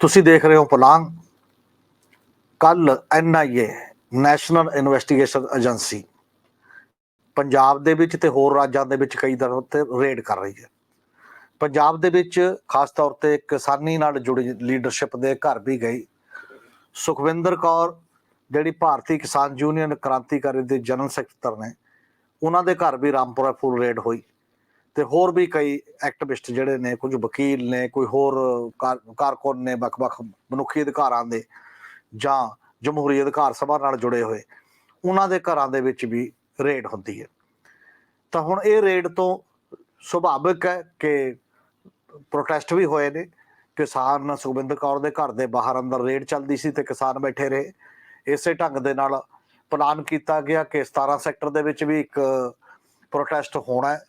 ਤੁਸੀਂ ਦੇਖ ਰਹੇ ਹੋ ਪਲਾਂਗ ਕੱਲ NIA national investigation agency Punjab ਦੇ ਵਿੱਚ ਤੇ ਹੋਰ ਰਾਜਾਂ ਦੇ ਵਿੱਚ ਕਈ ਦਰ ਉੱਤੇ ਰੇਡ ਕਰ ਰਹੀ ਹੈ। ਪੰਜਾਬ ਦੇ ਵਿੱਚ ਖਾਸ ਤੌਰ ਤੇ ਕਿਸਾਨੀ ਨਾਲ ਜੁੜੀ ਲੀਡਰਸ਼ਿਪ ਦੇ ਘਰ ਵੀ ਗਈ। ਸੁਖਵਿੰਦਰ ਕੌਰ, ਜਿਹੜੀ ਭਾਰਤੀ ਕਿਸਾਨ ਯੂਨੀਅਨ ਕ੍ਰਾਂਤੀਕਾਰੀ ਦੇ ਜਨਰਲ ਸਕੱਤਰ ਨੇ, ਉਹਨਾਂ ਦੇ ਘਰ ਵੀ ਰਾਮਪੁਰਾ ਫੁੱਲ ਰੇਡ ਹੋਈ। ਤੇ ਹੋਰ ਵੀ ਕਈ ਐਕਟਿਵਿਸਟ ਜਿਹੜੇ ਨੇ, ਕੁਝ ਵਕੀਲ ਨੇ, ਕੋਈ ਹੋਰ ਕਾਰ- ਕਾਰਕੁਨ ਨੇ, ਵੱਖ-ਵੱਖ ਮਨੁੱਖੀ ਅਧਿਕਾਰਾਂ ਦੇ ਜਾਂ ਜਮਹੂਰੀ ਅਧਿਕਾਰ ਸਭਾ ਨਾਲ ਜੁੜੇ ਹੋਏ, ਉਹਨਾਂ ਦੇ ਘਰਾਂ ਦੇ ਵਿੱਚ ਵੀ ਰੇਡ ਹੁੰਦੀ ਹੈ। ਤਾਂ ਹੁਣ ਇਹ ਰੇਡ ਤੋਂ ਸੁਭਾਵਿਕ ਹੈ ਕਿ ਪ੍ਰੋਟੈਸਟ ਵੀ ਹੋਏ ਨੇ, ਕਿਸਾਨ ਸੁਖਵਿੰਦਰ ਕੌਰ ਦੇ ਘਰ ਦੇ ਬਾਹਰ ਅੰਦਰ ਰੇਡ ਚੱਲਦੀ ਸੀ ਤੇ ਕਿਸਾਨ ਬੈਠੇ ਰਹੇ। ਇਸੇ ਢੰਗ ਦੇ ਨਾਲ ਪਲਾਨ ਕੀਤਾ ਗਿਆ ਕਿ 17 ਸੈਕਟਰ ਦੇ ਵਿੱਚ ਵੀ ਇੱਕ ਪ੍ਰੋਟੈਸਟ ਹੋਣਾ ਹੈ।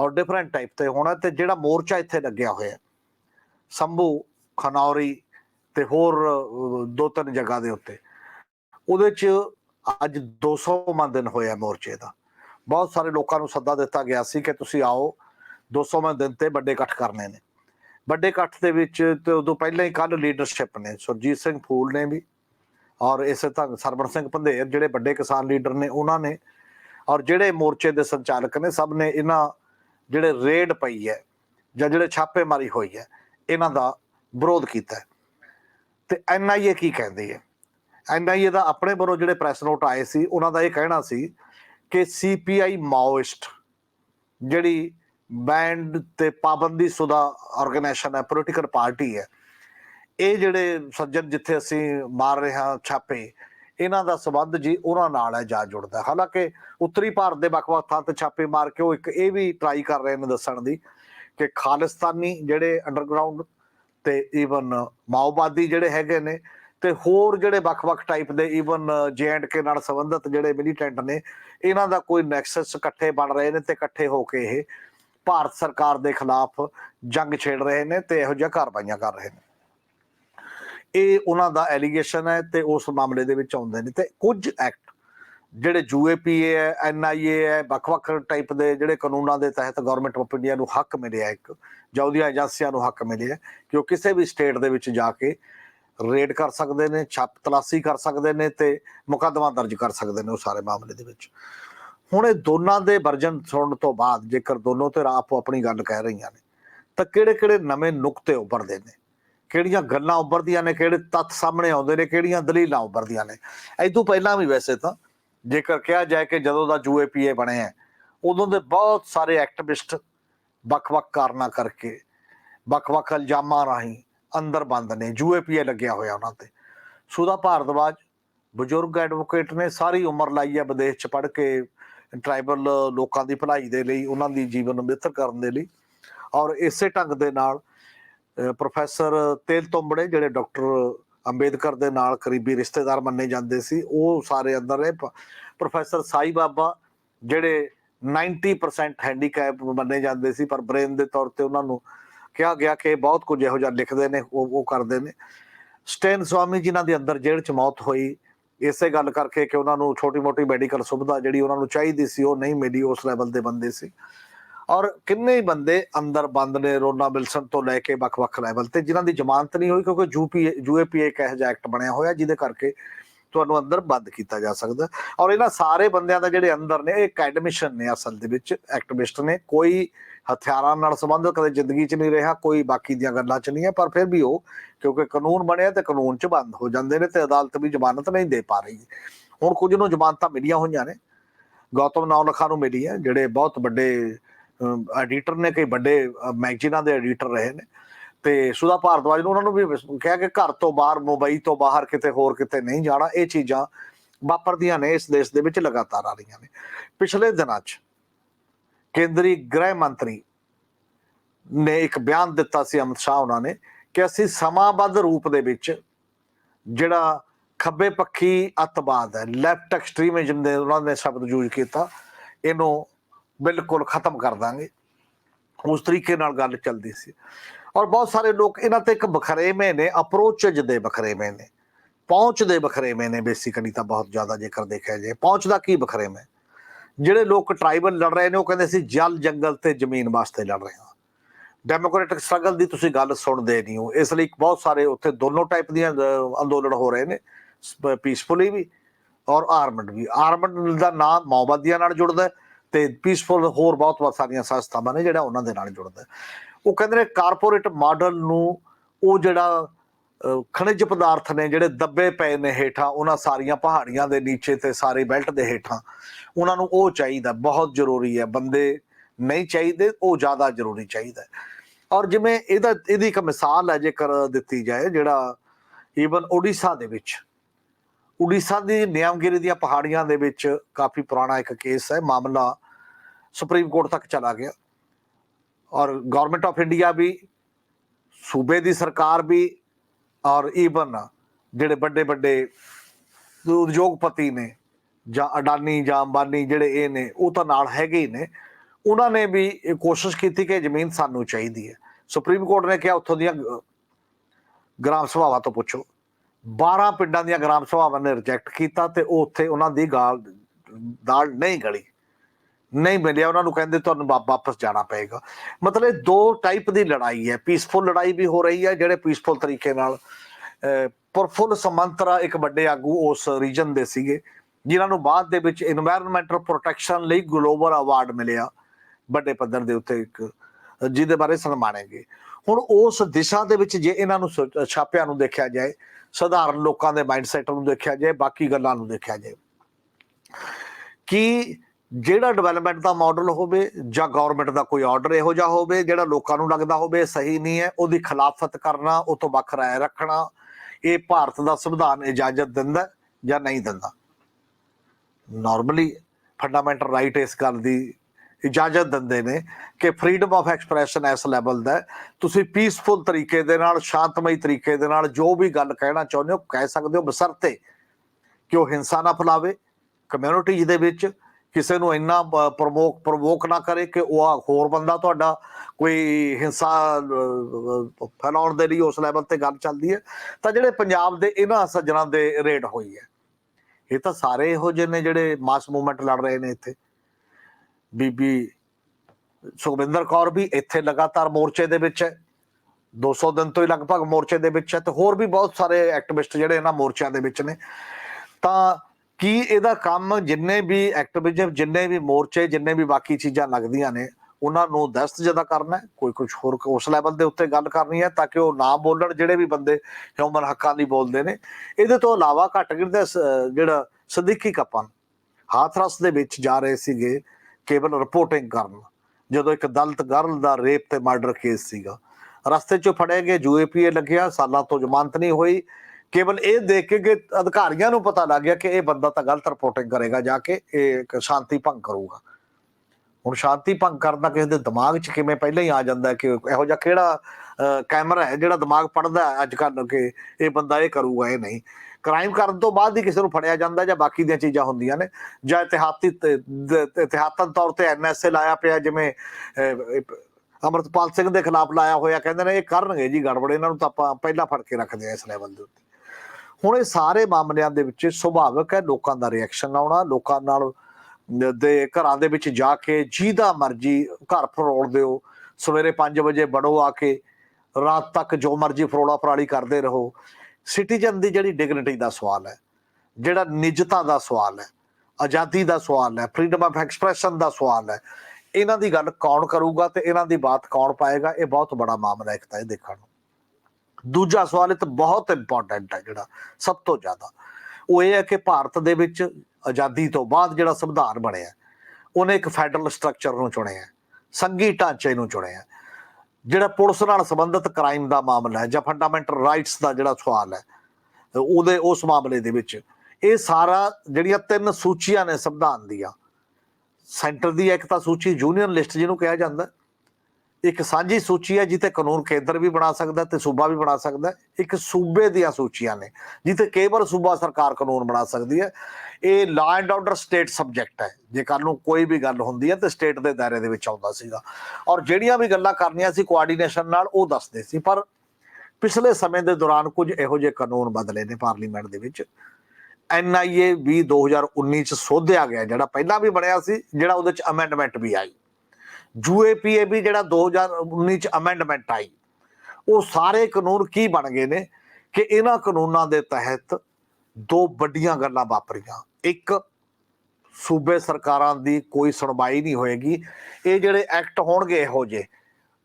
ਔਰ ਡਿਫਰੈਂਟ ਟਾਈਪ ਤੇ ਹੋਣਾ ਤੇ ਜਿਹੜਾ ਮੋਰਚਾ ਇੱਥੇ ਲੱਗਿਆ ਹੋਇਆ ਸੰਭੂ, ਖਨੌਰੀ ਤੇ ਹੋਰ ਦੋ ਤਿੰਨ ਜਗ੍ਹਾ ਦੇ ਉੱਤੇ। ਉਹਦੇ ਚ ਅੱਜ 200ਵਾਂ ਦਿਨ ਹੋਇਆ ਮੋਰਚੇ ਦਾ। ਬਹੁਤ ਸਾਰੇ ਲੋਕਾਂ ਨੂੰ ਸੱਦਾ ਦਿੱਤਾ ਗਿਆ ਸੀ ਕਿ ਤੁਸੀਂ ਆਓ 200ਵਾਂ ਦਿਨ ਤੇ ਵੱਡੇ ਇਕੱਠ ਕਰਨੇ ਨੇ। ਵੱਡੇ ਇਕੱਠ ਦੇ ਵਿੱਚ ਤੇ ਉਦੋਂ ਪਹਿਲਾਂ ਹੀ ਕੱਲ ਲੀਡਰਸ਼ਿਪ ਨੇ, ਸੁਰਜੀਤ ਸਿੰਘ ਫੂਲ ਨੇ ਵੀ, ਔਰ ਇਸੇ ਤਰ੍ਹਾਂ ਸਰਵਣ ਸਿੰਘ ਪੰਧੇਰ ਜਿਹੜੇ ਵੱਡੇ ਕਿਸਾਨ ਲੀਡਰ ਨੇ, ਉਹਨਾਂ ਨੇ। ਔਰ ਜਿਹੜੇ ਮੋਰਚੇ ਦੇ ਸੰਚਾਲਕ ਨੇ, ਸਭ ਨੇ ਇਹਨਾਂ ਜਿਹੜੇ ਰੇਡ ਪਈ ਹੈ ਜਾਂ ਜਿਹੜੇ ਛਾਪੇਮਾਰੀ ਹੋਈ ਹੈ, ਇਹਨਾਂ ਦਾ ਵਿਰੋਧ ਕੀਤਾ ਹੈ। ਤੇ ਐਨਆਈਏ ਕੀ ਕਹਿੰਦੀ ਹੈ ਐਨਆਈਏ ਦਾ ਆਪਣੇ ਵੱਲੋਂ ਜਿਹੜੇ ਪ੍ਰੈਸ ਨੋਟ ਆਏ ਸੀ, ਉਹਨਾਂ ਦਾ ਇਹ ਕਹਿਣਾ ਸੀ ਕਿ ਸੀਪੀਆਈ ਮਾਓਇਸਟ, ਜਿਹੜੀ ਬੈਂਡ ਤੇ ਪਾਬੰਦੀ ਸੁਦਾ ਆਰਗੇਨਾਈਜੇਸ਼ਨ ਹੈ, ਪੋਲੀਟੀਕਲ ਪਾਰਟੀ ਹੈ, ਇਹ ਜਿਹੜੇ ਸੱਜਣ ਜਿੱਥੇ ਅਸੀਂ ਮਾਰ ਰਹੇ ਹਾਂ ਛਾਪੇ ਇਹਨਾਂ ਦਾ ਸਬੰਧ ਜੀ ਉਹਨਾਂ ਨਾਲ ਹੈ, ਜਾ ਜੁੜਦਾ ਹਾਲਾਂਕਿ ਉੱਤਰੀ ਭਾਰਤ ਦੇ ਵੱਖ-ਵੱਖ ਥਾਂ ਤੇ ਛਾਪੇ ਮਾਰ ਕੇ ਉਹ ਇੱਕ ਇਹ ਵੀ ਟਰਾਈ ਕਰ ਰਹੇ ਨੇ ਦੱਸਣ ਦੀ ਕਿ ਖਾਲਿਸਤਾਨੀ ਜਿਹੜੇ ਅੰਡਰਗਰਾਉਂਡ ਤੇ ਈਵਨ ਮਾਓਵਾਦੀ ਜਿਹੜੇ ਹੈਗੇ ਨੇ ਤੇ ਹੋਰ ਜਿਹੜੇ ਵੱਖ-ਵੱਖ ਟਾਈਪ ਦੇ ਈਵਨ ਕੇ ਨਾਲ ਸੰਬੰਧਿਤ ਜਿਹੜੇ ਮਿਲੀਟੈਂਟ ਨੇ, ਇਹਨਾਂ ਦਾ ਕੋਈ ਨੈਕਸਸ ਇਕੱਠੇ ਬਣ ਰਹੇ ਨੇ ਤੇ ਇਕੱਠੇ ਹੋ ਕੇ ਇਹ ਭਾਰਤ ਸਰਕਾਰ ਦੇ ਖਿਲਾਫ ਜੰਗ ਛੇੜ ਰਹੇ ਨੇ ਤੇ ਇਹੋ ਜਿਹੀਆਂ ਕਾਰਵਾਈਆਂ ਕਰ ਰਹੇ ਨੇ। ਇਹ ਉਹਨਾਂ ਦਾ ਐਲੀਗੇਸ਼ਨ ਹੈ ਤੇ ਉਸ ਮਾਮਲੇ ਦੇ ਵਿੱਚ ਆਉਂਦੇ ਨੇ ਤੇ ਕੁਝ ਐਕਟ ਜਿਹੜੇ ਯੂਏਪੀਏ ਹੈ ਐਨਆਈਏ ਹੈ, ਵੱਖ-ਵੱਖ ਟਾਈਪ ਦੇ ਜਿਹੜੇ ਕਾਨੂੰਨਾਂ ਦੇ ਤਹਿਤ ਗਵਰਨਮੈਂਟ ਆਫ ਇੰਡੀਆ ਨੂੰ ਹੱਕ ਮਿਲਿਆ ਇੱਕ, ਜਾਂ ਉਹਦੀਆਂ ਏਜੰਸੀਆਂ ਨੂੰ ਹੱਕ ਮਿਲਿਆ, ਕਿ ਉਹ ਕਿਸੇ ਵੀ ਸਟੇਟ ਦੇ ਵਿੱਚ ਜਾ ਕੇ ਰੇਡ ਕਰ ਸਕਦੇ ਨੇ, ਛਾਪ ਤਲਾਸ਼ੀ ਕਰ ਸਕਦੇ ਨੇ ਤੇ ਮੁਕੱਦਮਾ ਦਰਜ ਕਰ ਸਕਦੇ ਨੇ ਉਹ ਸਾਰੇ ਮਾਮਲੇ ਦੇ ਵਿੱਚ। ਹੁਣ ਇਹ ਦੋਨਾਂ ਦੇ ਵਰਜਨ ਸੁਣਨ ਤੋਂ ਬਾਅਦ ਜੇਕਰ ਦੋਨੋਂ ਤੇ ਆਪੋ ਆਪਣੀ ਗੱਲ ਕਹਿ ਰਹੀਆਂ ਨੇ, ਤਾਂ ਕਿਹੜੇ-ਕਿਹੜੇ ਨਵੇਂ ਨੁਕਤੇ ਉੱਭਰਦੇ ਨੇ? ਕਿਹੜੀਆਂ ਗੱਲਾਂ ਉੱਭਰਦੀਆਂ ਨੇ ਕਿਹੜੇ ਤੱਥ ਸਾਹਮਣੇ ਆਉਂਦੇ ਨੇ ਕਿਹੜੀਆਂ ਦਲੀਲਾਂ ਉੱਭਰਦੀਆਂ ਨੇ। ਇਹ ਤੋਂ ਪਹਿਲਾਂ ਵੀ ਵੈਸੇ ਤਾਂ ਜੇਕਰ ਕਿਹਾ ਜਾਏ ਕਿ ਜਦੋਂ ਦਾ ਯੂਏਪੀਏ ਬਣਿਆ ਹੈ, ਉਦੋਂ ਦੇ ਬਹੁਤ ਸਾਰੇ ਐਕਟਿਵਿਸਟ ਵੱਖ-ਵੱਖ ਕਾਰਨਾਂ ਕਰਕੇ ਵੱਖ-ਵੱਖ ਇਲਜ਼ਾਮਾਂ ਰਾਹੀਂ ਅੰਦਰ ਬੰਦ ਨੇ ਯੂਏਪੀਏ ਲੱਗਿਆ ਹੋਇਆ ਉਹਨਾਂ ਤੇ। ਸੁਦਾ ਭਾਰਦਵਾਜ ਬਜ਼ੁਰਗ ਐਡਵੋਕੇਟ ਨੇ ਸਾਰੀ ਉਮਰ ਲਾਈ ਹੈ ਵਿਦੇਸ਼ ਚ ਪੜ੍ਹ ਕੇ ਟ੍ਰਾਈਬਲ ਲੋਕਾਂ ਦੀ ਭਲਾਈ ਦੇ ਲਈ ਉਹਨਾਂ ਦੀ ਜੀਵਨ ਨੂੰ ਬਿਹਤਰ ਕਰਨ ਦੇ ਲਈ। ਔਰ ਇਸੇ ਢੰਗ ਦੇ ਨਾਲ ਪ੍ਰੋਫੈਸਰ ਤੇਲ ਤੁੰਬੜੇ ਜਿਹੜੇ ਡਾਕਟਰ ਅੰਬੇਦਕਰ ਦੇ ਨਾਲ ਕਰੀਬੀ ਰਿਸ਼ਤੇਦਾਰ ਮੰਨੇ ਜਾਂਦੇ ਸੀ, ਉਹ ਸਾਰੇ ਅੰਦਰ ਨੇ। ਪ੍ਰੋਫੈਸਰ ਸਾਈ ਬਾਬਾ ਜਿਹੜੇ 90% ਹੈਂਡੀਕੈਪ ਮੰਨੇ ਜਾਂਦੇ ਸੀ, ਪਰ ਬ੍ਰੇਨ ਦੇ ਤੌਰ ਤੇ ਉਹਨਾਂ ਨੂੰ ਕਿਹਾ ਗਿਆ ਕਿ ਬਹੁਤ ਕੁਝ ਇਹੋ ਜਿਹਾ ਲਿਖਦੇ ਨੇ, ਉਹ ਉਹ ਕਰਦੇ ਨੇ। ਸਟੈਨ ਸਵਾਮੀ ਜਿਨ੍ਹਾਂ ਦੇ ਅੰਦਰ ਜੇਲ੍ਹ ਚ ਮੌਤ ਹੋਈ, ਇਸੇ ਗੱਲ ਕਰਕੇ ਕਿ ਉਹਨਾਂ ਨੂੰ ਛੋਟੀ-ਮੋਟੀ ਮੈਡੀਕਲ ਸੁਵਿਧਾ ਜਿਹੜੀ ਉਹਨਾਂ ਨੂੰ ਚਾਹੀਦੀ ਸੀ, ਉਹ ਨਹੀਂ ਮਿਲੀ ਉਸ ਲੈਵਲ ਦੇ ਬੰਦੇ ਸੀ। ਔਰ ਕਿੰਨੇ ਹੀ ਬੰਦੇ ਅੰਦਰ ਬੰਦ ਨੇ ਰੋਨਾ ਵਿਲਸਨ ਤੋਂ ਲੈ ਕੇ ਵੱਖ-ਵੱਖ ਲੈਵਲ ਤੇ, ਜਿਨ੍ਹਾਂ ਦੀ ਜ਼ਮਾਨਤ ਨਹੀਂ ਹੋਈ, ਕਿਉਂਕਿ ਯੂਪੀ ਯੂਏਪੀਏ ਇੱਕ ਇਹੋ ਜਿਹਾ ਐਕਟ ਬਣਿਆ ਹੋਇਆ, ਜਿਹਦੇ ਕਰਕੇ ਤੁਹਾਨੂੰ ਅੰਦਰ ਬੰਦ ਕੀਤਾ ਜਾ ਸਕਦਾ। ਔਰ ਇਹਨਾਂ ਸਾਰੇ ਬੰਦਿਆਂ ਦਾ ਜਿਹੜੇ ਅੰਦਰ ਨੇ, ਇਹ ਐਕੈਡਮਿਸ਼ਨ ਨੇ ਅਸਲ ਦੇ ਵਿੱਚ ਐਕਟਿਵਿਸਟ ਨੇ। ਕੋਈ ਹਥਿਆਰਾਂ ਨਾਲ ਸੰਬੰਧਿਤ ਕਦੇ ਜ਼ਿੰਦਗੀ 'ਚ ਨਹੀਂ ਰਿਹਾ, ਕੋਈ ਬਾਕੀ ਦੀਆਂ ਗੱਲਾਂ 'ਚ ਨਹੀਂ ਹੈ, ਪਰ ਫਿਰ ਵੀ ਉਹ, ਕਿਉਂਕਿ ਕਾਨੂੰਨ ਬਣਿਆ ਤੇ ਕਾਨੂੰਨ 'ਚ ਬੰਦ ਹੋ ਜਾਂਦੇ ਨੇ ਤੇ ਅਦਾਲਤ ਵੀ ਜ਼ਮਾਨਤ ਨਹੀਂ ਦੇ ਪਾ ਰਹੀ। ਹੁਣ ਕੁਝ ਨੂੰ ਜ਼ਮਾਨਤਾਂ ਮਿਲੀਆਂ ਹੋਈਆਂ ਨੇ। ਗੌਤਮ ਨੌਲਖਾ ਨੂੰ ਮਿਲੀ ਹੈ, ਜਿਹੜੇ ਬਹੁਤ ਵੱਡੇ ਐਡੀਟਰ ਨੇ ਕਈ ਵੱਡੇ ਮੈਗਜ਼ੀਨਾਂ ਦੇ ਐਡੀਟਰ ਰਹੇ ਨੇ। ਤੇ ਸੁਦਾ ਭਾਰਦਵਾਜ ਨੂੰ ਉਹਨਾਂ ਨੂੰ ਵੀ ਕਿਹਾ ਕਿ ਘਰ ਤੋਂ ਬਾਹਰ, ਮੁੰਬਈ ਤੋਂ ਬਾਹਰ ਕਿਤੇ ਹੋਰ ਕਿਤੇ ਨਹੀਂ ਜਾਣਾ। ਇਹ ਚੀਜ਼ਾਂ ਵਾਪਰਦੀਆਂ ਨੇ, ਇਸ ਦੇਸ਼ ਦੇ ਵਿੱਚ ਲਗਾਤਾਰ ਆ ਰਹੀਆਂ ਨੇ। ਪਿਛਲੇ ਦਿਨਾਂ 'ਚ ਕੇਂਦਰੀ ਗ੍ਰਹਿ ਮੰਤਰੀ ਨੇ ਇੱਕ ਬਿਆਨ ਦਿੱਤਾ ਸੀ ਅਮਿਤ ਸ਼ਾਹ ਉਹਨਾਂ ਨੇ ਕਿ ਅਸੀਂ ਸਮਾਬੱਧ ਰੂਪ ਦੇ ਵਿੱਚ ਜਿਹੜਾ ਖੱਬੇ ਪੱਖੀ ਅੱਤਵਾਦ ਹੈ ਲੈਫਟ ਐਕਸਟ੍ਰੀਮਿਜ਼ਮ ਦੇ ਉਹਨਾਂ ਨੇ ਸ਼ਬਦ ਯੂਜ਼ ਕੀਤਾ, ਇਹਨੂੰ ਬਿਲਕੁਲ ਖਤਮ ਕਰ ਦਾਂਗੇ। ਉਸ ਤਰੀਕੇ ਨਾਲ ਗੱਲ ਚੱਲਦੀ ਸੀ। ਔਰ ਬਹੁਤ ਸਾਰੇ ਲੋਕ ਇਹਨਾਂ ਤੇ ਇੱਕ ਬਖਰੇਵੇਂ ਨੇ ਅਪਰੋਚਜ ਦੇ ਬਖਰੇਵੇਂ ਨੇ। ਪਹੁੰਚ ਦੇ ਬਖਰੇਵੇਂ ਨੇ ਬੇਸਿਕਲੀ ਤਾਂ ਬਹੁਤ ਜ਼ਿਆਦਾ ਜੇਕਰ ਦੇਖਿਆ ਜਾਏ। ਪਹੁੰਚ ਦਾ ਕੀ ਬਖਰੇਵੇਂ ਜਿਹੜੇ ਲੋਕ ਟ੍ਰਾਈਬਲ ਲੜ ਰਹੇ ਨੇ, ਉਹ ਕਹਿੰਦੇ ਸੀ ਜਲ ਜੰਗਲ ਤੇ ਜ਼ਮੀਨ ਵਾਸਤੇ ਲੜ ਰਹੇ ਹਾਂ। ਡੈਮੋਕ੍ਰੈਟਿਕ ਸਟਰਗਲ ਦੀ ਤੁਸੀਂ ਗੱਲ ਸੁਣਦੇ ਨਹੀਂ ਹੋ। ਇਸ ਲਈ ਬਹੁਤ ਸਾਰੇ ਉੱਥੇ ਦੋਨੋਂ ਟਾਈਪ ਦੀਆਂ ਅੰਦੋਲਨ ਹੋ ਰਹੇ ਨੇ। ਪੀਸਫੁਲੀ ਵੀ ਔਰ ਆਰਮਡ ਵੀ। ਆਰਮਡ ਦਾ ਨਾਮ ਮਾਓਵਾਦੀਆਂ ਨਾਲ ਜੁੜਦਾ ਹੈ। ਤੇ ਪੀਸਫੁਲ ਹੋਰ ਬਹੁਤ ਬਹੁਤ ਸਾਰੀਆਂ ਸੰਸਥਾਵਾਂ ਨੇ ਜਿਹੜਾ ਉਹਨਾਂ ਦੇ ਨਾਲ ਜੁੜਦਾ ਉਹ ਕਹਿੰਦੇ ਨੇ ਕਾਰਪੋਰੇਟ ਮਾਡਲ ਨੂੰ ਉਹ ਜਿਹੜਾ ਖਣਿਜ ਪਦਾਰਥ ਨੇ ਜਿਹੜੇ ਦੱਬੇ ਪਏ ਨੇ ਹੇਠਾਂ, ਉਹਨਾਂ ਸਾਰੀਆਂ ਪਹਾੜੀਆਂ ਦੇ ਨੀਚੇ ਤੇ ਸਾਰੇ ਬੈਲਟ ਦੇ ਹੇਠਾਂ, ਉਹਨਾਂ ਨੂੰ ਉਹ ਚਾਹੀਦਾ, ਬਹੁਤ ਜ਼ਰੂਰੀ ਹੈ। ਬੰਦੇ ਨਹੀਂ ਚਾਹੀਦੇ, ਉਹ ਜ਼ਿਆਦਾ ਜ਼ਰੂਰੀ ਚਾਹੀਦਾ ਔਰ ਜਿਵੇਂ ਇਹਦਾ ਇਹਦੀ ਇੱਕ ਮਿਸਾਲ ਹੈ ਜੇਕਰ ਦਿੱਤੀ ਜਾਏ, ਜਿਹੜਾ ਈਵਨ ਓਡੀਸ਼ਾ ਦੇ ਵਿੱਚ ਉੜੀਸਾ ਦੀ ਨਿਯਮਗਿਰੀ ਦੀਆਂ ਪਹਾੜੀਆਂ ਦੇ ਵਿੱਚ ਕਾਫੀ ਪੁਰਾਣਾ ਇੱਕ ਕੇਸ ਹੈ। ਮਾਮਲਾ ਸੁਪਰੀਮ ਕੋਰਟ ਤੱਕ ਚਲਾ ਗਿਆ। ਔਰ ਗਵਰਨਮੈਂਟ ਆਫ ਇੰਡੀਆ ਵੀ, ਸੂਬੇ ਦੀ ਸਰਕਾਰ ਵੀ, ਔਰ ਈਵਨ ਜਿਹੜੇ ਵੱਡੇ ਵੱਡੇ ਉਦਯੋਗਪਤੀ ਨੇ ਜਾਂ ਅਡਾਨੀ ਜਾਂ ਅੰਬਾਨੀ ਜਿਹੜੇ ਇਹ ਨੇ, ਉਹ ਤਾਂ ਨਾਲ ਹੈਗੇ ਹੀ ਨੇ। ਉਹਨਾਂ ਨੇ ਵੀ ਇਹ ਕੋਸ਼ਿਸ਼ ਕੀਤੀ ਕਿ ਜ਼ਮੀਨ ਸਾਨੂੰ ਚਾਹੀਦੀ ਹੈ। ਸੁਪਰੀਮ ਕੋਰਟ ਨੇ ਕਿਹਾ, ਉੱਥੋਂ ਦੀਆਂ ਗ੍ਰਾਮ ਸਭਾਵਾਂ ਤੋਂ ਪੁੱਛੋ। 12 ਪਿੰਡਾਂ ਦੀਆਂ ਗ੍ਰਾਮ ਸਭਾਵਾਂ ਨੇ ਰਿਜੈਕਟ ਕੀਤਾ ਤੇ ਉਹ ਉੱਥੇ ਉਹਨਾਂ ਦੀ ਗਾਲ, ਦਾਲ ਨਹੀਂ ਗਲੀ। ਨਹੀਂ ਮਿਲਿਆ, ਉਹਨਾਂ ਨੂੰ ਕਹਿੰਦੇ ਤੁਹਾਨੂੰ ਵਾਪਸ ਜਾਣਾ ਪਏਗਾ। ਮਤਲਬ ਇਹ ਦੋ ਟਾਈਪ ਦੀ ਲੜਾਈ ਹੈ। ਪੀਸਫੁਲ ਲੜਾਈ ਵੀ ਹੋ ਰਹੀ ਹੈ, ਜਿਹੜੇ ਪੀਸਫੁਲ ਤਰੀਕੇ ਨਾਲ ਪਰਫੁੱਲ ਸਮੰਤਰਾ ਇੱਕ ਵੱਡੇ ਆਗੂ ਉਸ ਰੀਜਨ ਦੇ ਸੀਗੇ, ਜਿਨ੍ਹਾਂ ਨੂੰ ਬਾਅਦ ਦੇ ਵਿੱਚ এনवायरमेंटਲ ਪ੍ਰੋਟੈਕਸ਼ਨ ਲਈ ਗਲੋਬਲ ਅਵਾਰਡ ਮਿਲਿਆ, ਵੱਡੇ ਪੱਧਰ ਦੇ ਉੱਤੇ ਇੱਕ, ਜਿਹਦੇ ਬਾਰੇ ਸਨਮਾਨੇ ਗਏ। ਹੁਣ ਉਸ ਦਿਸ਼ਾ ਦੇ ਵਿੱਚ ਜੇ ਇਹਨਾਂ ਨੂੰ ਛਾਪਿਆਂ ਨੂੰ ਦੇਖਿਆ ਜਾਏ ਸਧਾਰਨ ਲੋਕਾਂ ਦੇ ਮਾਈਂਡਸੈਟ ਨੂੰ ਦੇਖਿਆ ਜਾਏ, ਬਾਕੀ ਗੱਲਾਂ ਨੂੰ ਦੇਖਿਆ ਜਾਏ। ਕਿ ਜਿਹੜਾ ਡਿਵੈਲਪਮੈਂਟ ਦਾ ਮਾਡਲ ਹੋਵੇ ਜਾਂ ਗਵਰਨਮੈਂਟ ਦਾ ਕੋਈ ਆਰਡਰ ਇਹੋ ਜਿਹਾ ਹੋਵੇ, ਜਿਹੜਾ ਲੋਕਾਂ ਨੂੰ ਲੱਗਦਾ ਹੋਵੇ ਸਹੀ ਨਹੀਂ ਹੈ, ਉਹਦੀ ਖਿਲਾਫਤ ਕਰਨਾ, ਉਹ ਤੋਂ ਵੱਖ ਰਾਏ ਰੱਖਣਾ, ਇਹ ਭਾਰਤ ਦਾ ਸੰਵਿਧਾਨ ਇਜਾਜ਼ਤ ਦਿੰਦਾ ਜਾਂ ਨਹੀਂ ਦਿੰਦਾ? ਨਾਰਮਲੀ ਫੰਡਾਮੈਂਟਲ ਰਾਈਟ ਇਸ ਗੱਲ ਦੀ ਇਜਾਜ਼ਤ ਦਿੰਦੇ ਨੇ ਕਿ ਫਰੀडम ਆਫ ਐਕਸਪ੍ਰੈਸ਼ਨ ਇਸ ਲੈਵਲ ਦਾ ਤੁਸੀਂ ਪੀਸਫੁਲ ਤਰੀਕੇ ਦੇ ਨਾਲ, ਸ਼ਾਂਤਮਈ ਤਰੀਕੇ ਦੇ ਨਾਲ ਜੋ ਵੀ ਗੱਲ ਕਹਿਣਾ ਚਾਹੁੰਦੇ ਹੋ, ਕਹਿ ਸਕਦੇ ਹੋ ਬਸਰਤੇ ਕਿ ਉਹ ਹਿੰਸਾ ਨਾ ਫੈਲਾਵੇ ਕਮਿਊਨਿਟੀਜ਼ ਦੇ ਵਿੱਚ ਕਿਸੇ ਨੂੰ ਇੰਨਾ ਪ੍ਰਮੋਕ ਪ੍ਰਮੋਕ ਨਾ ਕਰੇ ਕਿ ਉਹ ਆ ਹੋਰ ਬੰਦਾ ਤੁਹਾਡਾ ਕੋਈ ਹਿੰਸਾ ਫੈਲਾਉਣ ਦੇ ਲਈ ਉਸ ਲੈਵਲ ਤੇ ਗੱਲ ਚੱਲਦੀ ਹੈ। ਤਾਂ ਜਿਹੜੇ ਪੰਜਾਬ ਦੇ ਇਹਨਾਂ ਸੱਜਣਾ ਦੇ ਰੇਡ ਹੋਈ ਹੈ। ਇਹ ਤਾਂ ਸਾਰੇ ਇਹੋ ਜਿਹੇ ਨੇ ਜਿਹੜੇ ਮਾਸ ਮੂਵਮੈਂਟ ਲੜ ਰਹੇ ਨੇ ਇੱਥੇ। ਬੀਬੀ ਸੁਖਵਿੰਦਰ ਕੌਰ ਵੀ ਇੱਥੇ ਲਗਾਤਾਰ ਮੋਰਚੇ ਦੇ ਵਿੱਚ ਹੈ। 200 ਦਿਨ ਤੋਂ ਹੀ ਲਗਭਗ ਮੋਰਚੇ ਦੇ ਵਿੱਚ ਹੈ ਤੇ ਹੋਰ ਵੀ ਬਹੁਤ ਸਾਰੇ ਐਕਟਿਵਿਸਟ ਜਿਹੜੇ ਇਹਨਾਂ ਮੋਰਚਿਆਂ ਦੇ ਵਿੱਚ ਨੇ। ਤਾਂ ਕੀ ਇਹਦਾ ਕੰਮ ਜਿੰਨੇ ਵੀ ਐਕਟਿਵਿਜ਼ਮ, ਜਿੰਨੇ ਵੀ ਮੋਰਚੇ, ਜਿੰਨੇ ਵੀ ਬਾਕੀ ਚੀਜ਼ਾਂ ਲੱਗਦੀਆਂ ਨੇ, ਉਹਨਾਂ ਨੂੰ ਦਸਤ ਜਦਾ ਕਰਨਾ ਕੋਈ ਕੁਝ ਹੋਰ ਉਸ ਲੈਵਲ ਦੇ ਉੱਤੇ ਗੱਲ ਕਰਨੀ ਹੈ ਤਾਂ ਕਿ ਉਹ ਨਾ ਬੋਲਣ ਜਿਹੜੇ ਵੀ ਬੰਦੇ ਹਿਊਮਨ ਹੱਕਾਂ ਲਈ ਬੋਲਦੇ ਨੇ। ਇਹਦੇ ਤੋਂ ਇਲਾਵਾ ਘੱਟ ਗਿਰਦਾ ਜਿਹੜਾ ਸਦੀਕੀ ਕਪਨ ਹਾਥਰਸ ਦੇ ਵਿੱਚ ਜਾ ਰਹੇ ਸੀਗੇ ਕੇਵਲ ਰਿਪੋਰਟਿੰਗ ਕਰਨ। ਜਦੋਂ ਇੱਕ ਦਲਤ ਗਰਲ ਦਾ ਰੇਪ ਤੇ ਮਰਡਰ ਕੇਸ ਸੀਗਾ। ਰਸਤੇ ਚੋਂ ਫੜੇ ਗਏ ਯੂਏਪੀਏ ਲੱਗਿਆ ਸਾਲਾਂ ਤੋਂ ਜ਼ਮਾਨਤ ਨਹੀਂ ਹੋਈ। ਕੇਵਲ ਇਹ ਦੇਖ ਕੇ ਕਿ ਅਧਿਕਾਰੀਆਂ ਨੂੰ ਪਤਾ ਲੱਗ ਗਿਆ ਕਿ ਇਹ ਬੰਦਾ ਤਾਂ ਗਲਤ ਰਿਪੋਰਟਿੰਗ ਕਰੇਗਾ ਜਾ ਕੇ ਇਹ ਸ਼ਾਂਤੀ ਭੰਗ ਕਰੂਗਾ। ਹੁਣ ਸ਼ਾਂਤੀ ਭੰਗ ਕਰਨਾ ਕਿਸੇ ਦੇ ਦਿਮਾਗ 'ਚ ਕਿਵੇਂ ਪਹਿਲਾਂ ਹੀ ਆ ਜਾਂਦਾ ਕਿ ਇਹੋ ਜਿਹਾ ਕਿਹੜਾ ਅਹ, ਕੈਮਰਾ ਹੈ ਜਿਹੜਾ ਦਿਮਾਗ ਪੜਦਾ ਅੱਜ ਕੱਲ੍ਹ ਕਿ ਇਹ ਬੰਦਾ ਇਹ ਕਰੂਗਾ ਇਹ ਨਹੀਂ। ਕ੍ਰਾਈਮ ਕਰਨ ਤੋਂ ਬਾਅਦ ਹੀ ਕਿਸੇ ਨੂੰ ਫੜਿਆ ਜਾਂਦਾ ਜਾਂ ਬਾਕੀ ਦੀਆਂ ਚੀਜ਼ਾਂ ਹੁੰਦੀਆਂ ਨੇ। ਜਾਂ ਇਤਿਹਾਤੀ ਤ- ਇਤਿਹਾਤਨ ਤੌਰ ਤੇ ਐਨਐਸਏ ਲਾਇਆ ਪਿਆ, ਜਿਵੇਂ ਅਮਰਤਪਾਲ ਸਿੰਘ ਦੇ ਖਿਲਾਫ ਲਾਇਆ ਹੋਇਆ, ਕਹਿੰਦੇ ਨੇ ਇਹ ਕਰਨਗੇ ਜੀ ਗੜਬੜ, ਇਹਨਾਂ ਨੂੰ ਤਾਂ ਆਪਾਂ ਪਹਿਲਾਂ ਫੜ ਕੇ ਰੱਖਦੇ ਆ ਇਸ ਲੈਵਲ ਦੇ ਉੱਤੇ। ਹੁਣ ਇਹ ਸਾਰੇ ਮਾਮਲਿਆਂ ਦੇ ਵਿੱਚ ਸੁਭਾਵਿਕ ਹੈ, ਲੋਕਾਂ ਦਾ ਰਿਐਕਸ਼ਨ ਆਉਣਾ, ਲੋਕਾਂ ਨਾਲ ਦੇ ਘਰਾਂ ਦੇ ਵਿੱਚ ਜਾ ਕੇ ਜਿਹਦਾ ਮਰਜ਼ੀ ਘਰ ਫਰੋੜ ਦਿਓ, ਸਵੇਰੇ 5 ਵਜੇ ਬੜੋ ਆ ਕੇ, ਰਾਤ ਤੱਕ ਜੋ ਮਰਜ਼ੀ ਫਰੋੜਾ ਫਰਾੜੀ ਕਰਦੇ ਰਹੋ। ਸਿਟੀਜ਼ਨ ਦੀ ਜਿਹੜੀ ਡਿਗਨਿਟੀ ਦਾ ਸਵਾਲ ਹੈ, ਜਿਹੜਾ ਨਿੱਜਤਾ ਦਾ ਸਵਾਲ ਹੈ, ਆਜ਼ਾਦੀ ਦਾ ਸਵਾਲ ਹੈ ਫਰੀडम ਆਫ ਐਕਸਪ੍ਰੈਸ਼ਨ ਦਾ ਸਵਾਲ ਹੈ, ਇਹਨਾਂ ਦੀ ਗੱਲ ਕੌਣ ਕਰੂਗਾ ਤੇ ਇਹਨਾਂ ਦੀ ਬਾਤ ਕੌਣ ਪਾਏਗਾ, ਇਹ ਬਹੁਤ ਬੜਾ ਮਾਮਲਾ ਹੈ ਇੱਕ ਤਾਂ ਇਹ ਦੇਖਣ ਨੂੰ। ਦੂਜਾ ਸਵਾਲ ਇਹ ਤਾਂ ਬਹੁਤ ਇੰਪੋਰਟੈਂਟ ਹੈ ਜਿਹੜਾ, ਸਭ ਤੋਂ ਜ਼ਿਆਦਾ। ਉਹ ਇਹ ਹੈ ਕਿ ਭਾਰਤ ਦੇ ਵਿੱਚ ਆਜ਼ਾਦੀ ਤੋਂ ਬਾਅਦ ਜਿਹੜਾ ਸੰਵਿਧਾਨ ਬਣਿਆ, ਉਹਨੇ ਇੱਕ ਫੈਡਰਲ ਸਟਰਕਚਰ ਨੂੰ ਚੁਣਿਆ, ਸੰਘੀ ਢਾਂਚੇ ਨੂੰ ਚੁਣਿਆ। ਜਿਹੜਾ ਪੁਲਿਸ ਨਾਲ ਸੰਬੰਧਿਤ ਕ੍ਰਾਈਮ ਦਾ ਮਾਮਲਾ ਹੈ ਜਾਂ ਫੰਡਾਮੈਂਟਲ ਰਾਈਟਸ ਦਾ ਜਿਹੜਾ ਸਵਾਲ ਹੈ, ਉਹਦੇ, ਉਸ ਮਾਮਲੇ ਦੇ ਵਿੱਚ, ਇਹ ਸਾਰਾ ਜਿਹੜੀਆਂ ਤਿੰਨ ਸੂਚੀਆਂ ਨੇ ਸੰਵਿਧਾਨ ਦੀਆਂ, ਸੈਂਟਰ ਦੀ ਇੱਕ ਤਾਂ ਸੂਚੀ ਯੂਨੀਅਨ ਲਿਸਟ ਜਿਹਨੂੰ ਕਿਹਾ ਜਾਂਦਾ ਇੱਕ ਸਾਂਝੀ ਸੂਚੀ ਹੈ ਜਿੱਥੇ ਕਾਨੂੰਨ ਕੇਂਦਰ ਵੀ ਬਣਾ ਸਕਦਾ ਤੇ ਸੂਬਾ ਵੀ ਬਣਾ ਸਕਦਾ ਇੱਕ ਸੂਬੇ ਦੀਆਂ ਸੂਚੀਆਂ ਨੇ, ਜਿੱਥੇ ਕੇਵਲ ਸੂਬਾ ਸਰਕਾਰ ਕਾਨੂੰਨ ਬਣਾ ਸਕਦੀ ਹੈ। ਇਹ law and order state subject ਹੈ। ਜੇ ਕੱਲ ਨੂੰ ਕੋਈ ਵੀ ਗੱਲ ਹੁੰਦੀ ਹੈ ਤੇ ਸਟੇਟ ਦੇ ਦਾਇਰੇ ਦੇ ਵਿੱਚ ਆਉਂਦਾ ਸੀਗਾ। ਔਰ ਜਿਹੜੀਆਂ ਵੀ ਗੱਲਾਂ ਕਰਨੀਆਂ ਸੀ ਕੋਆਰਡੀਨੇਸ਼ਨ ਨਾਲ, ਉਹ ਦੱਸਦੇ ਸੀ। ਪਰ ਪਿਛਲੇ ਸਮੇਂ ਦੇ ਦੌਰਾਨ ਕੁਝ ਇਹੋ ਜਿਹੇ ਕਾਨੂੰਨ ਬਦਲੇ ਨੇ ਪਾਰਲੀਮੈਂਟ ਦੇ ਵਿੱਚ। ਐਨਆਈਏ ਵੀ 2019 ਚ ਸੋਧਿਆ ਗਿਆ, ਜਿਹੜਾ ਪਹਿਲਾਂ ਵੀ ਬਣਿਆ ਸੀ, ਜਿਹੜਾ ਉਹਦੇ ਚ ਅਮੈਂਡਮੈਂਟ ਵੀ ਆਈ। ਯੂਏਪੀਏ ਵੀ ਜਿਹੜਾ 2019 ਚ ਅਮੈਂਡਮੈਂਟ ਆਈ, ਉਹ ਸਾਰੇ ਕਾਨੂੰਨ ਕੀ ਬਣ ਗਏ ਨੇ ਕਿ ਇਹਨਾਂ ਕਾਨੂੰਨਾਂ ਦੇ ਤਹਿਤ ਦੋ ਵੱਡੀਆਂ ਗੱਲਾਂ ਵਾਪਰੀਆਂ। ਇੱਕ, ਸੂਬੇ ਸਰਕਾਰਾਂ ਦੀ ਕੋਈ ਸੁਣਵਾਈ ਨਹੀਂ ਹੋਏਗੀ। ਇਹ ਜਿਹੜੇ ਐਕਟ ਹੋਣਗੇ ਇਹੋ ਜਿਹੇ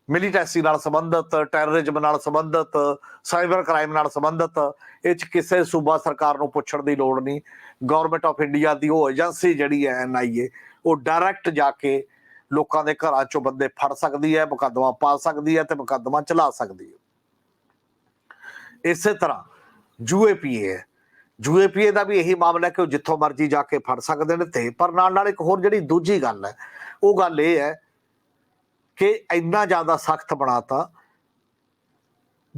ਮਿਲੀਟੈਂਸੀ ਨਾਲ ਸੰਬੰਧਿਤ ਟੈਰਰਿਜ਼ਮ ਨਾਲ ਸੰਬੰਧਿਤ ਸਾਈਬਰ ਕ੍ਰਾਈਮ ਨਾਲ ਸੰਬੰਧਿਤ, ਇਹ ਚ ਕਿਸੇ ਸੂਬਾ ਸਰਕਾਰ ਨੂੰ ਪੁੱਛਣ ਦੀ ਲੋੜ ਨਹੀਂ। ਗਵਰਨਮੈਂਟ ਆਫ ਇੰਡੀਆ ਦੀ ਉਹ ਏਜੰਸੀ ਜਿਹੜੀ ਹੈ ਐਨਆਈਏ ਉਹ ਡਾਇਰੈਕਟ ਜਾ ਕੇ ਲੋਕਾਂ ਦੇ ਘਰਾਂ ਚੋਂ ਬੰਦੇ ਫੜ ਸਕਦੀ ਹੈ, ਮੁਕੱਦਮਾ ਪਾ ਸਕਦੀ ਹੈ ਤੇ ਮੁਕੱਦਮਾ ਚਲਾ ਸਕਦੀ ਹੈ। ਇਸੇ ਤਰ੍ਹਾਂ ਯੂਏਪੀਏ ਹੈ ਯੂਏਪੀਏ ਦਾ ਵੀ ਇਹੀ ਮਾਮਲਾ ਕਿ ਉਹ ਜਿੱਥੋਂ ਮਰਜ਼ੀ ਜਾ ਕੇ ਫੜ ਸਕਦੇ ਨੇ ਤੇ, ਪਰ ਨਾਲ ਨਾਲ ਇੱਕ ਹੋਰ ਜਿਹੜੀ ਦੂਜੀ ਗੱਲ ਹੈ, ਉਹ ਗੱਲ ਇਹ ਹੈ ਕਿ ਇੰਨਾ ਜ਼ਿਆਦਾ ਸਖਤ ਬਣਾਤਾ,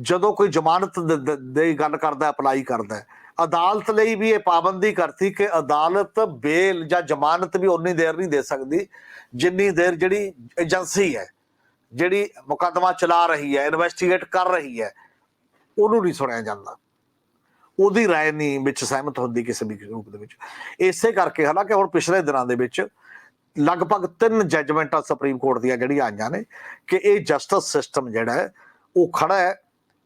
ਜਦੋਂ ਕੋਈ ਜ਼ਮਾਨਤ ਦ- ਦੀ ਗੱਲ ਕਰਦਾ ਅਪਲਾਈ ਕਰਦਾ ਅਦਾਲਤ ਲਈ ਵੀ ਇਹ ਪਾਬੰਦੀ ਕਰਤੀ ਕਿ ਅਦਾਲਤ ਬੇਲ ਜਾਂ ਜ਼ਮਾਨਤ ਵੀ ਉਨੀ ਦੇਰ ਨਹੀਂ ਦੇ ਸਕਦੀ ਜਿੰਨੀ ਦੇਰ ਜਿਹੜੀ ਏਜੰਸੀ ਹੈ ਜਿਹੜੀ ਮੁਕੱਦਮਾ ਚਲਾ ਰਹੀ ਹੈ ਇਨਵੈਸਟੀਗੇਟ ਕਰ ਰਹੀ ਹੈ ਉਹਨੂੰ ਨਹੀਂ ਸੁਣਿਆ ਜਾਂਦਾ ਉਹਦੀ رائے ਨਹੀਂ ਵਿੱਚ ਸਹਿਮਤ ਹੁੰਦੀ ਕਿਸੇ ਵੀ ਰੂਪ ਦੇ ਵਿੱਚ ਇਸੇ ਕਰਕੇ ਹਾਲਾਂਕਿ ਹੁਣ ਪਿਛਲੇ ਦਿਨਾਂ ਦੇ ਵਿੱਚ ਲਗਭਗ ਤਿੰਨ ਜੱਜਮੈਂਟਾਂ ਸੁਪਰੀਮ ਕੋਰਟ ਦੀਆਂ ਜਿਹੜੀਆਂ ਆਈਆਂ ਨੇ ਕਿ ਇਹ ਜਸਟਿਸ ਸਿਸਟਮ ਜਿਹੜਾ ਹੈ ਉਹ ਖੜਾ ਹੈ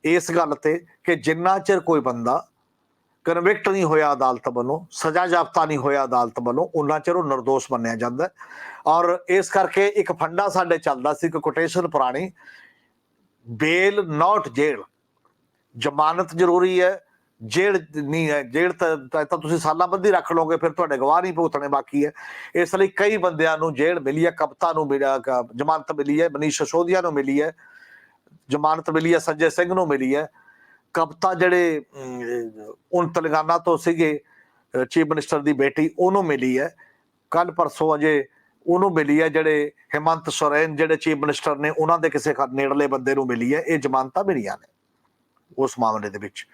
ਇਸ ਗੱਲ ਤੇ ਕਿ ਜਿੰਨਾ ਚਿਰ ਕੋਈ ਬੰਦਾ ਕਨਵਿਕਟ ਨਹੀਂ ਹੋਇਆ ਅਦਾਲਤ ਵੱਲੋਂ, ਸਜ਼ਾ ਜਾਪਤਾ ਨਹੀਂ ਹੋਇਆ ਅਦਾਲਤ ਵੱਲੋਂ, ਉਹਨਾਂ ਚਿਰ ਉਹ ਨਿਰਦੋਸ਼ ਮੰਨਿਆ ਜਾਂਦਾ ਔਰ ਇਸ ਕਰਕੇ ਇੱਕ ਫੰਡਾ ਸਾਡੇ ਚੱਲਦਾ ਸੀ ਕਿ ਕੋਟੇਸ਼ਨ ਪੁਰਾਣੀ, ਬੇਲ ਨਾਟ ਜੇਲ ਜ਼ਮਾਨਤ ਜ਼ਰੂਰੀ ਹੈ, ਜੇਲ੍ਹ ਨਹੀਂ ਹੈ, ਜੇਲ੍ਹ ਤਾਂ ਤੁਸੀਂ ਸਾਲਾਂ ਬੱਧੀ ਰੱਖ ਲਓਗੇ, ਫਿਰ ਤੁਹਾਡੇ ਗਵਾਹ ਨਹੀਂ ਭੁਗਤਣੇ ਬਾਕੀ ਹੈ। ਇਸ ਲਈ ਕਈ ਬੰਦਿਆਂ ਨੂੰ ਜੇਲ੍ਹ ਮਿਲੀ ਹੈ, ਕਪਤਾ ਨੂੰ ਮਿਲਿਆ ਜ਼ਮਾਨਤ ਮਿਲੀ ਹੈ, ਮਨੀਸ਼ ਸਿਸੋਦੀਆ ਨੂੰ ਮਿਲੀ ਹੈ, ਜ਼ਮਾਨਤ ਮਿਲੀ ਹੈ, ਸੰਜੇ ਸਿੰਘ ਨੂੰ ਮਿਲੀ ਹੈ। ਕਪਤਾ ਜਿਹੜੇ ਅਮ, ਹੁਣ ਤੇਲੰਗਾਨਾ ਤੋਂ ਸੀਗੇ ਚੀਫ ਮਿਨਿਸਟਰ ਦੀ ਬੇਟੀ ਉਹਨੂੰ ਮਿਲੀ ਹੈ। ਕੱਲ ਪਰਸੋਂ ਅਜੇ ਉਹਨੂੰ ਮਿਲੀ ਹੈ ਜਿਹੜੇ ਹਿਮੰਤ ਸੋਰੇਨ ਜਿਹੜੇ ਚੀਫ ਮਿਨਿਸਟਰ ਨੇ ਉਹਨਾਂ ਦੇ ਕਿਸੇ ਨੇੜਲੇ ਬੰਦੇ ਨੂੰ ਮਿਲੀ ਹੈ। ਇਹ ਜ਼ਮਾਨਤਾਂ ਮਿਲੀਆਂ ਨੇ ਉਸ ਮਾਮਲੇ ਦੇ ਵਿੱਚ।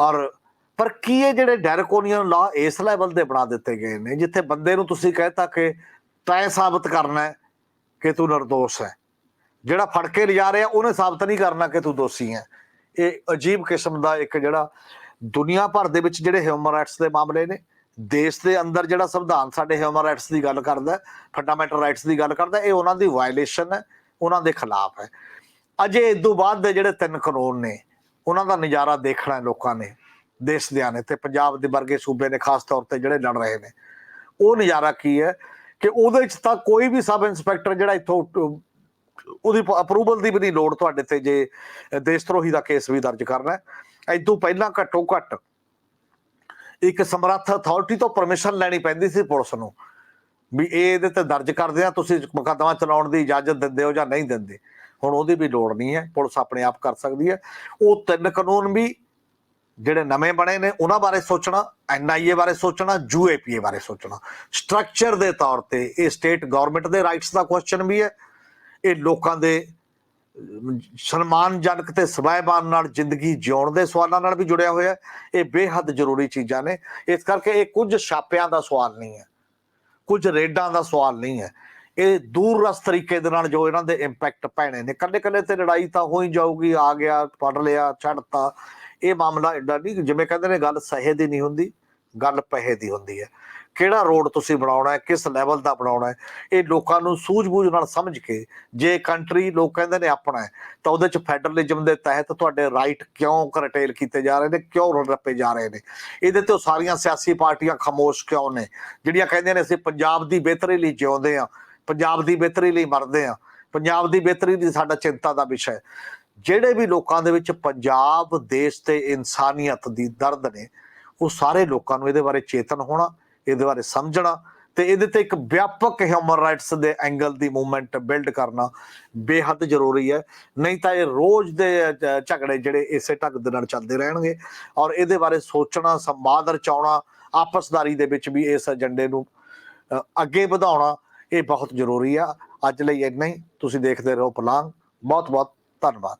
ਔਰ ਪਰ ਕੀ ਇਹ ਜਿਹੜੇ ਡੈਰਕੋਨੀਅਨ ਲਾ ਇਸ ਲੈਵਲ ਦੇ ਬਣਾ ਦਿੱਤੇ ਗਏ ਨੇ ਜਿੱਥੇ ਬੰਦੇ ਨੂੰ ਤੁਸੀਂ ਕਹਿਤਾ ਕਿ ਤੈਅ ਸਾਬਤ ਕਰਨਾ ਹੈ ਕਿ ਤੂੰ ਨਿਰਦੋਸ਼ ਹੈ। ਜਿਹੜਾ ਫੜ ਕੇ ਲਿਜਾ ਰਿਹਾ ਉਹਨੇ ਸਾਬਤ ਨਹੀਂ ਕਰਨਾ ਕਿ ਤੂੰ ਦੋਸ਼ੀ ਹੈ। ਇਹ ਅਜੀਬ ਕਿਸਮ ਦਾ ਇੱਕ ਜਿਹੜਾ ਦੁਨੀਆ ਭਰ ਦੇ ਵਿੱਚ ਜਿਹੜੇ ਹਿਊਮਨ ਰਾਈਟਸ ਦੇ ਮਾਮਲੇ ਨੇ, ਦੇਸ਼ ਦੇ ਅੰਦਰ ਜਿਹੜਾ ਸੰਵਿਧਾਨ ਸਾਡੇ ਹਿਊਮਨ ਰਾਈਟਸ ਦੀ ਗੱਲ ਕਰਦਾ ਫੰਡਾਮੈਂਟਲ ਰਾਈਟਸ ਦੀ ਗੱਲ ਕਰਦਾ ਇਹ ਉਹਨਾਂ ਦੀ ਵਾਇਲੇਸ਼ਨ ਹੈ, ਉਹਨਾਂ ਦੇ ਖਿਲਾਫ ਹੈ। ਅਜੇ ਇਸ ਤੋਂ ਬਾਅਦ ਦੇ ਜਿਹੜੇ ਤਿੰਨ ਕਾਨੂੰਨ ਨੇ, ਉਹਨਾਂ ਦਾ ਨਜ਼ਾਰਾ ਦੇਖਣਾ ਲੋਕਾਂ ਨੇ, ਦੇਸ਼ ਦਿਆਂ ਨੇ ਤੇ ਪੰਜਾਬ ਦੇ ਵਰਗੇ ਸੂਬੇ ਨੇ ਖਾਸ ਤੌਰ ਤੇ ਜਿਹੜੇ ਲੜ ਰਹੇ ਨੇ। ਉਹ ਨਜ਼ਾਰਾ ਕੀ ਹੈ ਕਿ ਉਹਦੇ ਵਿੱਚ ਤਾਂ ਕੋਈ ਵੀ ਸਬ ਇੰਸਪੈਕਟਰ ਜਿਹੜਾ ਇੱਥੋਂ ਉਹਦੀ ਅਪਰੂਵਲ ਦੀ ਵੀ ਨਹੀਂ ਲੋੜ ਤੁਹਾਡੇ ਤੇ ਜੇ ਦੇਸ਼ ਧਰੋਹੀ ਦਾ ਕੇਸ ਵੀ ਦਰਜ ਕਰਨਾ ਹੈ। ਇਦੋਂ ਪਹਿਲਾਂ ਘੱਟੋ ਘੱਟ ਇੱਕ ਸਮਰੱਥ ਅਥਾਰਟੀ ਤੋਂ ਪਰਮਿਸ਼ਨ ਲੈਣੀ ਪੈਂਦੀ ਸੀ ਪੁਲਿਸ ਨੂੰ ਵੀ ਇਹ ਇਹਦੇ ਤੇ ਦਰਜ ਕਰਦੇ ਆ, ਤੁਸੀਂ ਮੁਕੱਦਮਾ ਚਲਾਉਣ ਦੀ ਇਜਾਜ਼ਤ ਦਿੰਦੇ ਹੋ ਜਾਂ ਨਹੀਂ ਦਿੰਦੇ। ਹੁਣ ਉਹਦੀ ਵੀ ਲੋੜ ਨਹੀਂ ਹੈ, ਪੁਲਿਸ ਆਪਣੇ ਆਪ ਕਰ ਸਕਦੀ ਹੈ। ਉਹ ਤਿੰਨ ਕਾਨੂੰਨ ਵੀ ਜਿਹੜੇ ਨਵੇਂ ਬਣੇ ਨੇ, ਉਹਨਾਂ ਬਾਰੇ ਸੋਚਣਾ ਐਨਆਈਏ ਬਾਰੇ ਸੋਚਣਾ ਯੂਏਪੀਏ ਬਾਰੇ ਸੋਚਣਾ। ਸਟਰਕਚਰ ਦੇ ਤੌਰ ਤੇ ਇਹ ਸਟੇਟ ਗਵਰਨਮੈਂਟ ਦੇ ਰਾਈਟਸ ਦਾ ਕੁਐਸਚਨ ਵੀ ਹੈ। ਇਹ ਲੋਕਾਂ ਦੇ ਸਨਮਾਨਜਨਕ ਤੇ ਸਵੈਮਾਨ ਨਾਲ ਜ਼ਿੰਦਗੀ ਜਿਉਣ ਦੇ ਸਵਾਲਾਂ ਨਾਲ ਵੀ ਜੁੜਿਆ ਹੋਇਆ ਇਹ ਬੇਹੱਦ ਜ਼ਰੂਰੀ ਚੀਜ਼ਾਂ ਨੇ। ਇਸ ਕਰਕੇ ਇਹ ਕੁਝ ਛਾਪਿਆਂ ਦਾ ਸਵਾਲ ਨਹੀਂ ਹੈ। ਕੁਝ ਰੇਡਾਂ ਦਾ ਸਵਾਲ ਨਹੀਂ ਹੈ। ਇਹ ਦੂਰ ਰਸ ਤਰੀਕੇ ਦੇ ਨਾਲ ਜੋ ਇਹਨਾਂ ਦੇ ਇੰਪੈਕਟ ਪੈਣੇ ਨੇ। ਕੱਲੇ ਕੱਲੇ ਤੇ ਲੜਾਈ ਤਾਂ ਹੋ ਹੀ ਜਾਊਗੀ, ਆ ਗਿਆ, ਪੜ ਲਿਆ, ਛੱਡਤਾ। ਇਹ ਮਾਮਲਾ ਐਡਾ ਨਹੀਂ, ਜਿਵੇਂ ਕਹਿੰਦੇ ਨੇ, ਗੱਲ ਸਹੇ ਦੀ ਨਹੀਂ ਹੁੰਦੀ, ਗੱਲ ਪੈਸੇ ਦੀ ਹੁੰਦੀ ਹੈ। ਕਿਹੜਾ ਰੋਡ ਤੁਸੀਂ ਬਣਾਉਣਾ ਹੈ, ਕਿਸ ਲੈਵਲ ਦਾ ਬਣਾਉਣਾ ਹੈ, ਇਹ ਲੋਕਾਂ ਨੂੰ ਸੂਝ-ਬੂਝ ਨਾਲ ਸਮਝ ਕੇ ਜੇ ਕੰਟਰੀ ਲੋਕ ਕਹਿੰਦੇ ਨੇ ਆਪਣਾ ਹੈ, ਤਾਂ ਉਹਦੇ ਚ ਫੈਡਰਲਿਜ਼ਮ ਦੇ ਤਹਿਤ ਤੁਹਾਡੇ ਰਾਈਟ ਕਿਉਂ ਕਰਟੇਲ ਕੀਤੇ ਜਾ ਰਹੇ ਨੇ, ਕਿਉਂ ਰੱਪੇ ਜਾ ਰਹੇ ਨੇ? ਇਹਦੇ ਤੇ ਉਹ ਸਾਰੀਆਂ ਸਿਆਸੀ ਪਾਰਟੀਆਂ ਖਾਮੋਸ਼ ਕਿਉਂ ਨੇ? ਜਿਹੜੀਆਂ ਕਹਿੰਦੀਆਂ ਨੇ ਅਸੀਂ ਪੰਜਾਬ ਦੀ ਬਿਹਤਰੀ ਲਈ ਜਿਉਂਦੇ ਆ ਪੰਜਾਬ ਦੀ ਬਿਹਤਰੀ ਲਈ ਮਰਦੇ ਆ ਪੰਜਾਬ ਦੀ ਬਿਹਤਰੀ ਦੀ ਸਾਡਾ ਚਿੰਤਾ ਦਾ ਵਿਸ਼ਾ ਹੈ। ਜਿਹੜੇ ਵੀ ਲੋਕਾਂ ਦੇ ਵਿੱਚ ਪੰਜਾਬ ਦੇਸ਼ ਤੇ ਇਨਸਾਨੀਅਤ ਦੀ ਦਰਦ ਨੇ, ਉਹ ਸਾਰੇ ਲੋਕਾਂ ਨੂੰ ਇਹਦੇ ਬਾਰੇ ਚੇਤਨ ਹੋਣਾ ਇਹਦੇ ਬਾਰੇ ਸਮਝਣਾ ਤੇ ਇਹਦੇ ਤੇ ਇੱਕ ਵਿਆਪਕ ਹਿਊਮਨ ਰਾਈਟਸ ਦੇ ਐਂਗਲ ਦੀ ਮੂਵਮੈਂਟ ਬਿਲਡ ਕਰਨਾ ਬੇਹੱਦ ਜ਼ਰੂਰੀ ਹੈ। ਨਹੀਂ ਤਾਂ ਇਹ ਰੋਜ਼ ਦੇ ਝਗੜੇ ਜਿਹੜੇ ਇਸੇ ਢੰਗ ਦੇ ਨਾਲ ਚੱਲਦੇ ਰਹਿਣਗੇ ਔਰ ਇਹਦੇ ਬਾਰੇ ਸੋਚਣਾ, ਸੰਵਾਦ ਰਚਾਉਣਾ, ਆਪਸਦਾਰੀ ਦੇ ਵਿੱਚ ਵੀ ਇਸ ਏਜੰਡੇ ਨੂੰ ਅੱਗੇ ਵਧਾਉਣਾ ਇਹ ਬਹੁਤ ਜ਼ਰੂਰੀ ਆ। ਅੱਜ ਲਈ ਇੰਨਾ ਹੀ। ਤੁਸੀਂ ਦੇਖਦੇ ਰਹੋ ਪਲਾਂਗ ਬਹੁਤ ਬਹੁਤ ਧੰਨਵਾਦ।